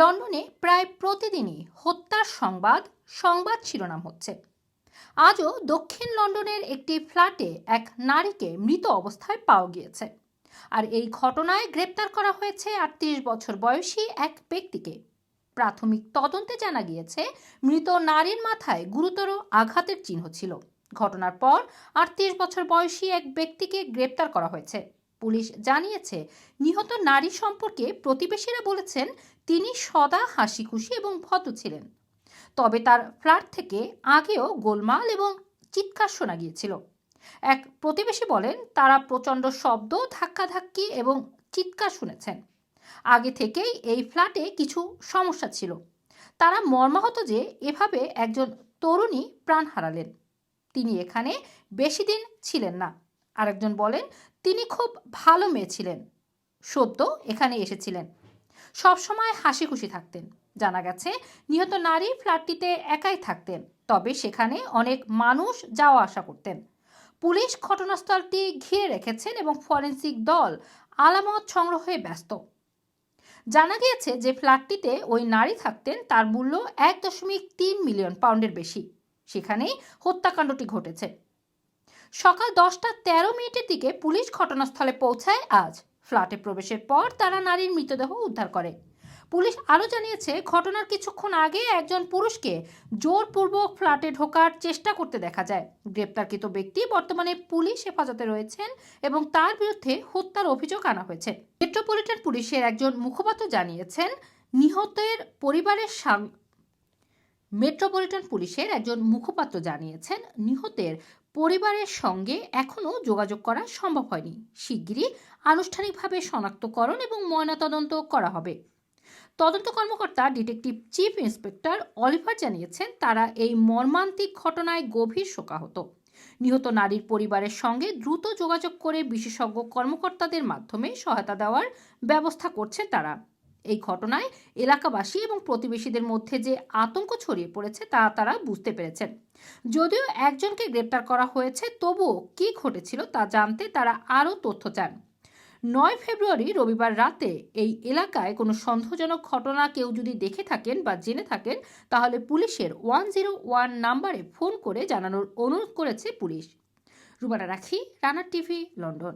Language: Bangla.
লন্ডনে প্রায় প্রতিদিনই হত্যার সংবাদ সংবাদ শিরোনাম হচ্ছে। আজও দক্ষিণ লন্ডনের একটি ফ্ল্যাটে এক নারীকে মৃত অবস্থায় পাওয়া গিয়েছে। আর এই ঘটনায় গ্রেপ্তার করা হয়েছে আটত্রিশ বছর বয়সী এক ব্যক্তিকে। প্রাথমিক তদন্তে জানা গিয়েছে, মৃত নারীর মাথায় গুরুতর আঘাতের চিহ্ন ছিল। ঘটনার পর আটত্রিশ বছর বয়সী এক ব্যক্তিকে গ্রেপ্তার করা হয়েছে। পুলিশ জানিয়েছে, নিহত নারী সম্পর্কে প্রতিবেশীরা বলেছেন, তিনি সদা হাসি খুশি এবং ভদ্র ছিলেন। তবে তার ফ্ল্যাট থেকে আগেও গোলমাল এবং চিৎকার শোনা গিয়েছিল। এক প্রতিবেশী বলেন, তারা প্রচণ্ড শব্দ, ধাক্কাধাক্কি এবং চিৎকার শুনেছেন। আগে থেকেই এই ফ্ল্যাটে কিছু সমস্যা ছিল। তারা মর্মাহত যে এভাবে একজন তরুণী প্রাণ হারালেন। তিনি এখানে বেশি দিন ছিলেন না। আরেকজন বলেন, তিনি খুব ভালো মেয়ে ছিলেন। সদ্য এখানে এসেছিলেন। সবসময় হাসি খুশি থাকতেন। জানা গেছে, নিহত নারী ফ্ল্যাটটিতে একাই থাকতেন, তবে সেখানে অনেক মানুষ যাওয়া আসা করতেন। পুলিশ ঘটনাস্থলটি ঘিরে রেখেছেন এবং ফরেন্সিক দল আলামত সংগ্রহে ব্যস্ত। জানা গিয়েছে যে ফ্ল্যাটটিতে ওই নারী থাকতেন, তার মূল্য এক দশমিক তিন মিলিয়ন পাউন্ডের বেশি। সেখানেই হত্যাকাণ্ডটি ঘটেছে। সকাল দশটা তেরো মিনিটের দিকে পুলিশ ঘটনাস্থলে পৌঁছায় আজ। ফ্ল্যাটে প্রবেশের পর তারা নারীর মৃতদেহ উদ্ধার করে। পুলিশ আরও জানিয়েছে, ঘটনার কিছুক্ষণ আগে একজন পুরুষকে জোরপূর্বক ফ্ল্যাটে ঢোকার চেষ্টা করতে দেখা যায়। গ্রেপ্তারকৃত ব্যক্তি বর্তমানে পুলিশ হেফাজতে রয়েছেন এবং তার বিরুদ্ধে হত্যার অভিযোগ আনা হয়েছে। মেট্রোপলিটন পুলিশের একজন মুখপাত্র জানিয়েছেন, নিহতের পরিবারের মেট্রোপলিটন পুলিশের একজন মুখপাত্র জানিয়েছেন, নিহতের পরিবারের সঙ্গে এখনও যোগাযোগ করা সম্ভব হয়নি। শিগগিরই আনুষ্ঠানিকভাবে শনাক্তকরণ এবং ময়নাতদন্ত করা হবে। তদন্ত কর্মকর্তা ডিটেকটিভ চিফ ইন্সপেক্টর অলিভার জানিয়েছেন, তারা এই মর্মান্তিক ঘটনায় গভীর শোকাহত। নিহত নারীর পরিবারের সঙ্গে দ্রুত যোগাযোগ করে বিশেষজ্ঞ কর্মকর্তাদের মাধ্যমে সহায়তা দেওয়ার ব্যবস্থা করছে তারা। এই ঘটনায় এলাকাবাসী এবং প্রতিবেশীদের মধ্যে যে আতঙ্ক ছড়িয়ে পড়েছে তা তারা বুঝতে পেরেছেন। যদিও একজনকে গ্রেপ্তার করা হয়েছে, তবুও কী ঘটেছিল তা জানতে তারা আরও তথ্য চান। নয় ফেব্রুয়ারি রবিবার রাতে এই এলাকায় কোনো সন্দেহজনক ঘটনা কেউ যদি দেখে থাকেন বা জেনে থাকেন, তাহলে পুলিশের ওয়ান জিরো ওয়ান নাম্বারে ফোন করে জানানোর অনুরোধ করেছে পুলিশ। রুবানা রাখি, রানার টিভি, লন্ডন।